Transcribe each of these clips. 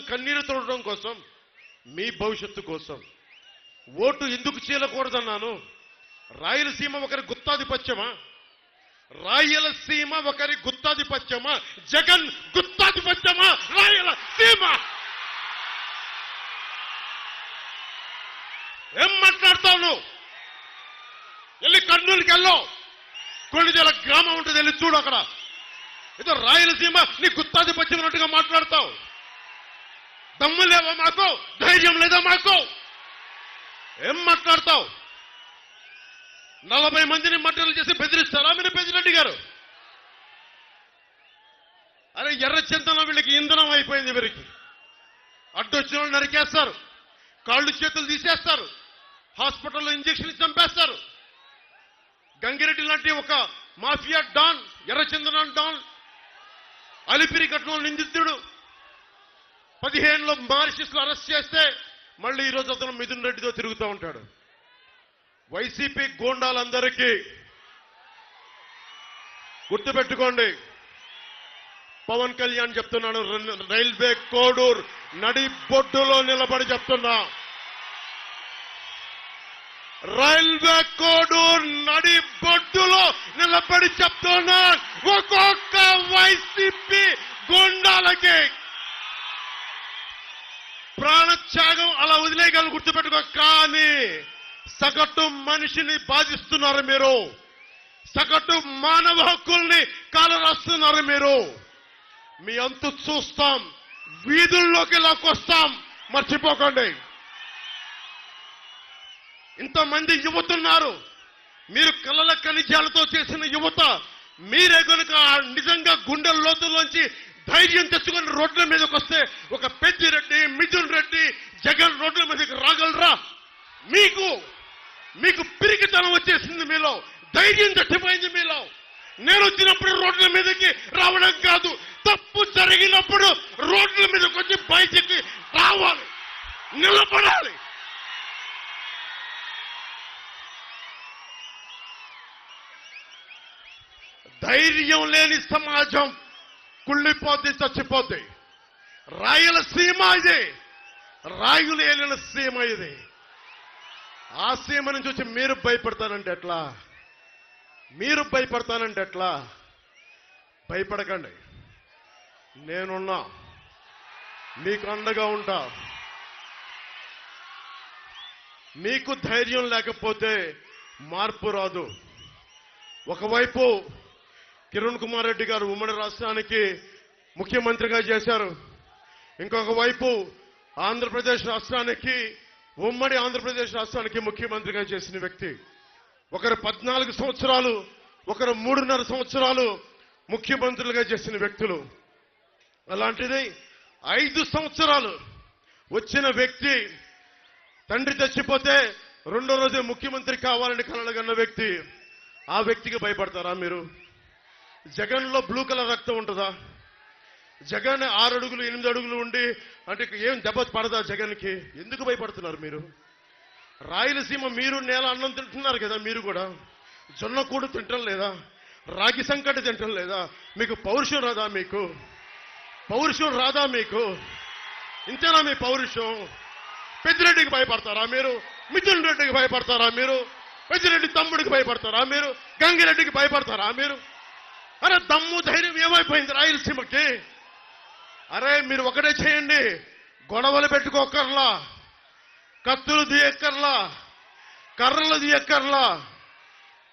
కన్నీరు తోడడం కోసం మీ భవిష్యత్తు కోసం. ఓటు ఎందుకు చీలకూడదన్నాను? రాయలసీమ ఒకరి గుత్తాధిపత్యమా? రాయలసీమ ఒకరి గుత్తాధిపత్యమా? జగన్ గుత్తాధిపత్యమా? రాయలసీమ! ఏం మాట్లాడతావు నువ్వు? వెళ్ళి కర్నూలుకి వెళ్ళు. కొన్నిదేల గ్రామం ఉంటుంది వెళ్ళి చూడు అక్కడ. ఏదో రాయలసీమ నీ గుత్తాధిపత్యం ఉన్నట్టుగా మాట్లాడతావు. దమ్ము లేవా మాకు? ధైర్యం లేదా మాకు? ఏం మాట్లాడతావు? నలభై మందిని మట్టలు చేసి బెదిరిస్తారా మీరు పెద్దిరెడ్డి గారు? అరే ఎర్ర చింతన వీళ్ళకి ఇంధనం అయిపోయింది వీరికి. అడ్డొచ్చిన వాళ్ళు నరికేస్తారు. కాళ్ళు చేతులు తీసేస్తారు. హాస్పిటల్లో ఇంజక్షన్ చంపేస్తారు. గంగిరెడ్డి లాంటి ఒక మాఫియా డాన్ ఎర్రచందన డాన్ అలిపిరి కట్నం నిందితుడు పదిహేనులో మారిషస్లో అరెస్ట్ చేస్తే మళ్ళీ ఈ రోజు అతను మిథున్ రెడ్డితో తిరుగుతూ ఉంటాడు. వైసీపీ గోండాలందరికీ గుర్తుపెట్టుకోండి. పవన్ కళ్యాణ్ చెప్తున్నాడు రైల్వే కోడూర్ నడి బొడ్డులో నిలబడి చెప్తున్నా. రైల్వే కోడూర్ నడి బొడ్డులో నిలబడి చెప్తున్నా. ఒక్కొక్క వైసీపీ గుండాలకి ప్రాణత్యాగం అలా వదిలేయగలను గుర్తుపెట్టుకో. కానీ సగటు మనిషిని బాధిస్తున్నారు మీరు. సగటు మానవ హక్కుల్ని కాలరాస్తున్నారు మీరు. మీ అంతు చూస్తాం. వీధుల్లోకి లాక్కొస్తాం. మర్చిపోకండి. ఇంతమంది యువతున్నారు. మీరు కలల ఖనిజాలతో చేసిన యువత మీరే కనుక నిజంగా గుండెల లోతుల్లోంచి ధైర్యం తెచ్చుకొని రోడ్ల మీదకి వస్తే ఒక పెద్దిరెడ్డి మిథున్ రెడ్డి జగన్ రోడ్ల మీదకి రాగలరా? మీకు మీకు పిరికితనం వచ్చేసింది మీలో. ధైర్యం తట్టిపోయింది మీలో. నేను వచ్చినప్పుడు రోడ్ల మీదకి రావడం కాదు. తప్పు జరిగినప్పుడు రోడ్ల మీదకి వచ్చి బయటికి రావాలి. నిలబడాలి. ధైర్యం లేని సమాజం. కుళ్ళిపోద్ది చచ్చిపోద్ది. రాయలసీమ ఇది. రాయులు ఏలిన సీమ ఇది. ఆ సీమ నుంచి వచ్చి మీరు భయపడతానంటే ఎట్లా? మీరు భయపడతానంటే ఎట్లా? భయపడకండి. నేనున్నా. మీకు అండగా ఉంటా. మీకు ధైర్యం లేకపోతే మార్పు రాదు. ఒకవైపు కిరణ్ కుమార్ రెడ్డి గారు ఉమ్మడి రాష్ట్రానికి ముఖ్యమంత్రిగా చేశారు. ఇంకొక వైపు ఆంధ్రప్రదేశ్ రాష్ట్రానికి ఉమ్మడి ఆంధ్రప్రదేశ్ రాష్ట్రానికి ముఖ్యమంత్రిగా చేసిన వ్యక్తి. ఒకరు పద్నాలుగు సంవత్సరాలు ఒకరు మూడున్నర సంవత్సరాలు ముఖ్యమంత్రులుగా చేసిన వ్యక్తులు. అలాంటిది ఐదు సంవత్సరాలు వచ్చిన వ్యక్తి తండ్రి చచ్చిపోతే రెండో రోజు ముఖ్యమంత్రి కావాలని కలగన్న వ్యక్తి. ఆ వ్యక్తికి భయపడతారా మీరు? జగన్లో బ్లూ కలర్ రక్తం ఉంటుందా? జగన్ ఆరు అడుగులు ఎనిమిది అడుగులు ఉండి అంటే ఏం దెబ్బ పడదా జగన్కి ఎందుకు భయపడుతున్నారు మీరు? రాయలసీమ మీరు నేల అన్నం తింటున్నారు కదా మీరు కూడా. జొన్న కూడు తింటం లేదా? రాగి సంకటి తింటం లేదా? మీకు పౌరుషం రాదా మీకు? పౌరుషం రాదా మీకు? ఇంతేనా మీ పౌరుషం? పెద్దిరెడ్డికి భయపడతారా మీరు? మిథున్ రెడ్డికి భయపడతారా మీరు? పెద్దిరెడ్డి తమ్ముడికి భయపడతారా మీరు? గంగిరెడ్డికి భయపడతారా మీరు? అరే దమ్ము ధైర్యం ఏమైపోయింది రాయలసీమకి అరే మీరు ఒకటే చేయండి. గొడవలు పెట్టుకోకర్లా. కత్తులు తీయక్కర్లా. కర్రలు తీయక్కర్లా.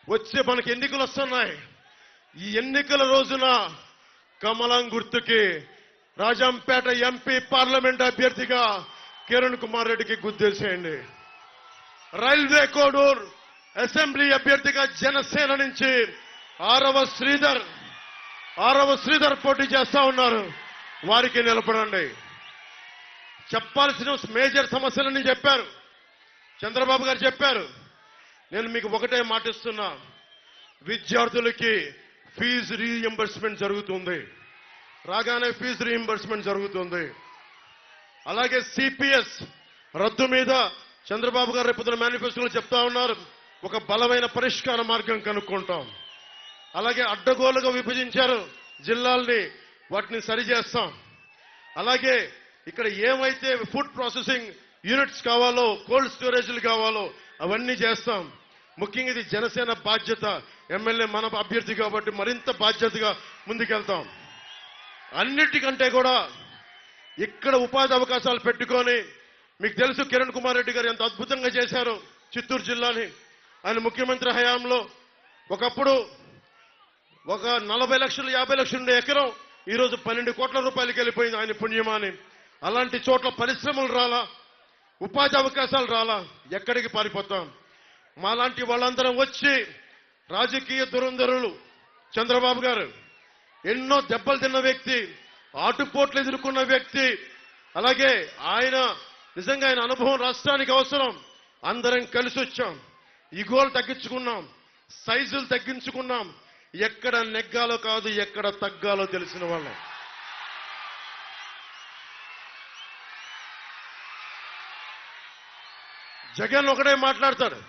వచ్చే మనకి ఎన్నికలు వస్తున్నాయి. ఈ ఎన్నికల రోజున కమలం గుర్తుకి రాజంపేట ఎంపీ పార్లమెంట్ అభ్యర్థిగా కిరణ్ కుమార్ రెడ్డికి గుర్తేసేయండి రైల్వే కోడూర్ అసెంబ్లీ అభ్యర్థిగా జనసేన నుంచి ఆరవ శ్రీధర్ ఆరవ శ్రీధర్ పోటీ చేస్తా ఉన్నారు. వారికి నిలబడండి. చెప్పాల్సిన మేజర్ సమస్యలని చెప్పారు. చంద్రబాబు గారు చెప్పారు. నేను మీకు ఒకటే మాటిస్తున్నా విద్యార్థులకి ఫీజు రీఎంబర్స్మెంట్ జరుగుతుంది. రాగానే ఫీజు రీఎంబర్స్మెంట్ జరుగుతుంది. అలాగే సిపిఎస్ రద్దు మీద చంద్రబాబు గారు రేపు మేనిఫెస్టోలో చెప్తా ఉన్నారు. ఒక బలమైన పరిష్కార మార్గం కనుక్కుంటాం. అలాగే అడ్డగోలుగా విభజించారు జిల్లాల్ని. వాటిని సరిచేస్తాం అలాగే ఇక్కడ ఏమైతే ఫుడ్ ప్రాసెసింగ్ యూనిట్స్ కావాలో కోల్డ్ స్టోరేజ్లు కావాలో అవన్నీ చేస్తాం. ముఖ్యంగా ఇది జనసేన బాధ్యత. ఎమ్మెల్యే మన అభ్యర్థి కాబట్టి మరింత బాధ్యతగా ముందుకెళ్తాం. అన్నిటికంటే కూడా ఇక్కడ ఉపాధి అవకాశాలు పెట్టుకొని మీకు తెలుసు కిరణ్ కుమార్ రెడ్డి గారు ఎంత అద్భుతంగా చేశారు చిత్తూరు జిల్లాని. ఆయన ముఖ్యమంత్రి హయాంలో ఒకప్పుడు ఒక నలభై లక్షలు యాభై లక్షలు ఉండే ఎకరం ఈరోజు పన్నెండు కోట్ల రూపాయలకి వెళ్ళిపోయింది ఆయన పుణ్యమాని. అలాంటి చోట్ల పరిశ్రమలు రాలా ఉపాధి అవకాశాలు రాలా ఎక్కడికి పారిపోతాం? మాలాంటి వాళ్ళందరం వచ్చి రాజకీయ దురంధరులు చంద్రబాబు గారు ఎన్నో దెబ్బలు తిన్న వ్యక్తి ఆటుపోట్లు ఎదుర్కొన్న వ్యక్తి అలాగే ఆయన నిజంగా ఆయన అనుభవం రాష్ట్రానికి అవసరం అందరం కలిసి వచ్చాం ఇగోలు తగ్గించుకున్నాం సైజులు తగ్గించుకున్నాం ఎక్కడ నెగ్గాలో కాదు ఎక్కడ తగ్గాలో తెలిసిన వాళ్ళం. జగన్ ఒకడే మాట్లాడతాడు.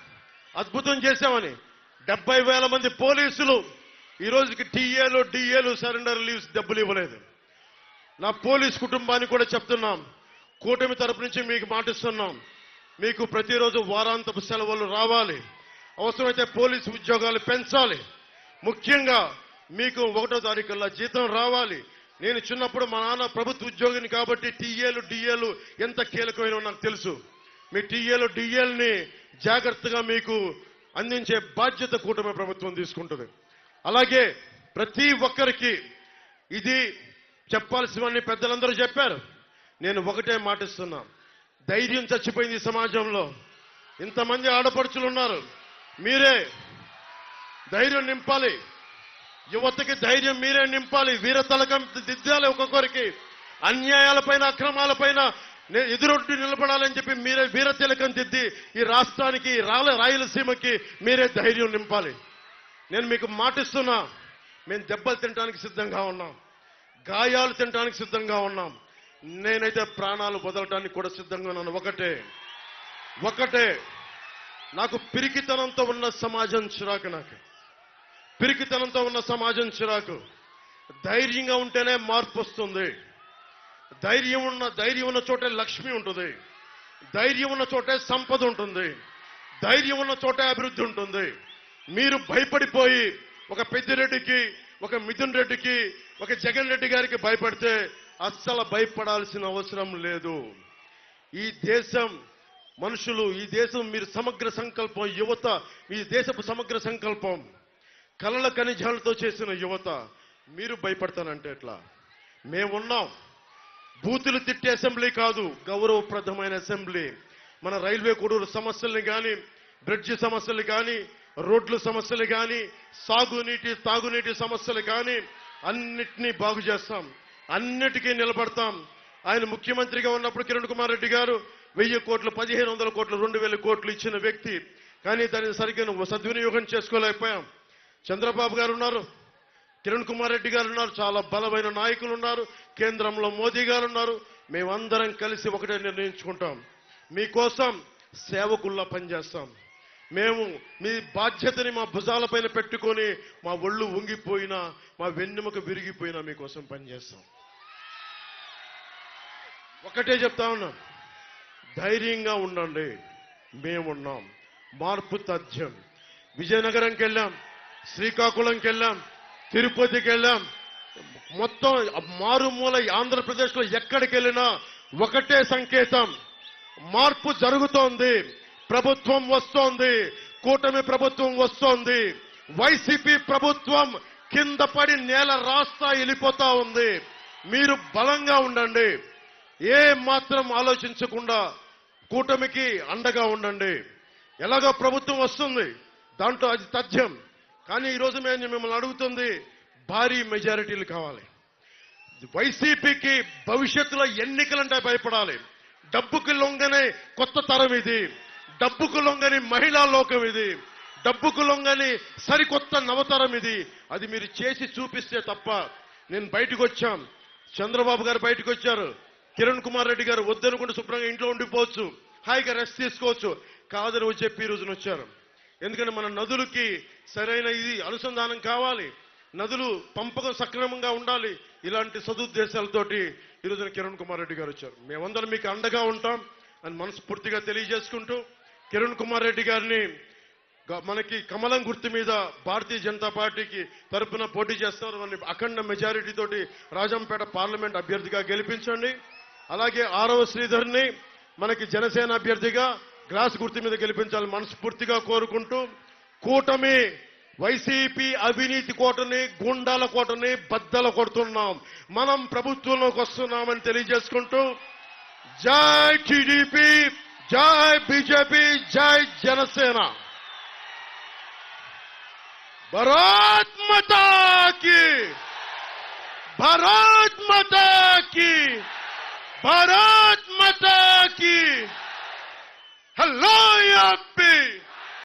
అద్భుతం చేశామని. డెబ్బై వేల మంది పోలీసులు ఈ రోజుకి టీఏలు డిఏలు సరెండర్ లీవ్స్ డబ్బులు ఇవ్వలేదు. నా పోలీస్ కుటుంబానికి కూడా చెప్తున్నాం. కూటమి తరపు నుంచి మీకు మాటిస్తున్నాం. మీకు ప్రతిరోజు వారాంతపు సెలవులు రావాలి. అవసరమైతే పోలీసు ఉద్యోగాలు పెంచాలి. ముఖ్యంగా మీకు ఒకటో తారీఖుల్లో జీతం రావాలి. నేను చిన్నప్పుడు మా నాన్న ప్రభుత్వ ఉద్యోగిని కాబట్టి టీఏలు డిఏలు ఎంత కీలకమైన నాకు తెలుసు. మీ టీఏలు డిఏల్ని జాగ్రత్తగా మీకు అందించే బాధ్యత కూటమి ప్రభుత్వం తీసుకుంటుంది. అలాగే ప్రతి ఒక్కరికి ఇది చెప్పాల్సినవన్నీ పెద్దలందరూ చెప్పారు. నేను ఒకటే మాటిస్తున్నా ధైర్యం చచ్చిపోయింది సమాజంలో. ఇంతమంది ఆడపడుచులు ఉన్నారు. మీరే ధైర్యం నింపాలి. యువతకి ధైర్యం మీరే నింపాలి. వీరతలకం దిద్దాలి ఒక్కొక్కరికి. అన్యాయాలపైన అక్రమాలపైన ఎదురొడ్డు నిలబడాలని చెప్పి మీరే వీరతిలకం దిద్ది ఈ రాష్ట్రానికి రాల రాయలసీమకి మీరే ధైర్యం నింపాలి. నేను మీకు మాటిస్తున్నా మేము దెబ్బలు తినడానికి సిద్ధంగా ఉన్నాం. గాయాలు తినడానికి సిద్ధంగా ఉన్నాం. నేనైతే ప్రాణాలు వదలటానికి కూడా సిద్ధంగా ఉన్నాను. ఒకటే ఒకటే. నాకు పిరికితనంతో ఉన్న సమాజం చిరాకు నాకు. పిరికితనంతో ఉన్న సమాజం చిరాకు. ధైర్యంగా ఉంటేనే మార్పు వస్తుంది. ధైర్యం ఉన్న ధైర్యం ఉన్న చోటే లక్ష్మి ఉంటుంది. ధైర్యం ఉన్న చోటే సంపద ఉంటుంది. ధైర్యం ఉన్న చోటే అభివృద్ధి ఉంటుంది. మీరు భయపడిపోయి ఒక పెద్దిరెడ్డికి ఒక మిథున్ రెడ్డికి ఒక జగన్ రెడ్డి గారికి భయపడితే అస్సలు భయపడాల్సిన అవసరం లేదు. ఈ దేశం మనుషులు ఈ దేశం మీరు సమగ్ర సంకల్పం యువత ఈ దేశపు సమగ్ర సంకల్పం. కలల ఖనిజాలతో చేసిన యువత మీరు భయపడతానంటే ఎట్లా? మేమున్నాం. బూతులు తిట్టే అసెంబ్లీ కాదు గౌరవప్రదమైన అసెంబ్లీ. మన రైల్వే కొడూరు సమస్యల్ని కానీ బ్రిడ్జ్ సమస్యలు కానీ రోడ్ల సమస్యలు కానీ సాగునీటి తాగునీటి సమస్యలు కానీ అన్నిటినీ బాగు చేస్తాం. అన్నిటికీ నిలబడతాం. ఆయన ముఖ్యమంత్రిగా ఉన్నప్పుడు కిరణ్ కుమార్ రెడ్డి గారు వెయ్యి కోట్లు పదిహేను వందల కోట్లు రెండు వేల కోట్లు ఇచ్చిన వ్యక్తి. కానీ దాన్ని సరిగ్గా సద్వినియోగం చేసుకోలేకపోయాం. చంద్రబాబు గారు ఉన్నారు కిరణ్ కుమార్ రెడ్డి గారు ఉన్నారు చాలా బలమైన నాయకులు ఉన్నారు కేంద్రంలో మోదీ గారు ఉన్నారు. మేమందరం కలిసి ఒకటే నిర్ణయించుకుంటాం. మీకోసం సేవకుల్లా పనిచేస్తాం. మేము మీ బాధ్యతని మా భుజాలపైన పెట్టుకొని మా ఒళ్ళు ఉంగిపోయినా మా వెన్నెముక విరిగిపోయినా మీకోసం పనిచేస్తాం. ఒకటే చెప్తా ఉన్నాం ధైర్యంగా ఉండండి. మేమున్నాం. మార్పు తథ్యం. విజయనగరంకి వెళ్ళాం. శ్రీకాకుళంకి వెళ్ళాం తిరుపతికి వెళ్ళాం మొత్తం మారుమూల ఆంధ్రప్రదేశ్లో ఎక్కడికి వెళ్ళినా ఒకటే సంకేతం. మార్పు జరుగుతోంది ప్రభుత్వం వస్తోంది కూటమి ప్రభుత్వం వస్తోంది వైసీపీ ప్రభుత్వం కింద పడి నేల రాస్తా వెళ్ళిపోతా ఉంది. మీరు బలంగా ఉండండి. ఏ మాత్రం ఆలోచించకుండా కూటమికి అండగా ఉండండి. ఎలాగో ప్రభుత్వం వస్తుంది దాంట్లో అది తథ్యం. కానీ ఈరోజు మేము మిమ్మల్ని అడుగుతుంది భారీ మెజారిటీలు కావాలి. వైసీపీకి భవిష్యత్తులో ఎన్నికలంటే భయపడాలి. డబ్బుకి లొంగనే కొత్త తరం ఇది. డబ్బుకు లొంగని మహిళా లోకం ఇది. డబ్బుకు లొంగని సరికొత్త నవతరం ఇది. అది మీరు చేసి చూపిస్తే తప్ప నేను బయటకు వచ్చాం. చంద్రబాబు గారు బయటకు వచ్చారు. కిరణ్ కుమార్ రెడ్డి గారు వద్దనుకుంటే శుభ్రంగా ఇంట్లో ఉండిపోవచ్చు. హాయిగా రెస్ట్ తీసుకోవచ్చు. కాదని చెప్పి ఈ రోజున వచ్చారు. ఎందుకంటే మన నదులకి సరైన ఇది అనుసంధానం కావాలి. నదులు పంపకం సక్రమంగా ఉండాలి. ఇలాంటి సదుద్దేశాలతోటి ఈరోజున కిరణ్ కుమార్ రెడ్డి గారు వచ్చారు. మేమందరం మీకు అండగా ఉంటాం అని మనస్ఫూర్తిగా తెలియజేసుకుంటూ కిరణ్ కుమార్ రెడ్డి గారిని మనకి కమలం గుర్తు మీద భారతీయ జనతా పార్టీకి తరపున పోటీ చేస్తారు వారిని అఖండ మెజారిటీతోటి రాజంపేట పార్లమెంట్ అభ్యర్థిగా గెలిపించండి. అలాగే ఆరవ శ్రీధర్ని మనకి జనసేన అభ్యర్థిగా గ్లాస్ గుర్తు మీద గెలిపించాలని మనస్ఫూర్తిగా కోరుకుంటూ కూటమి వైసీపీ అవినీతి కోటని గుండాల కోటని బద్దల కొడుతున్నాం. మనం ప్రభుత్వంలోకి వస్తున్నామని తెలియజేసుకుంటూ జై టీడీపీ జై బీజేపీ జై జనసేన. భరాత్మతాకి భరాత్మతాకి భరాత్మతాకి Hallelujah be.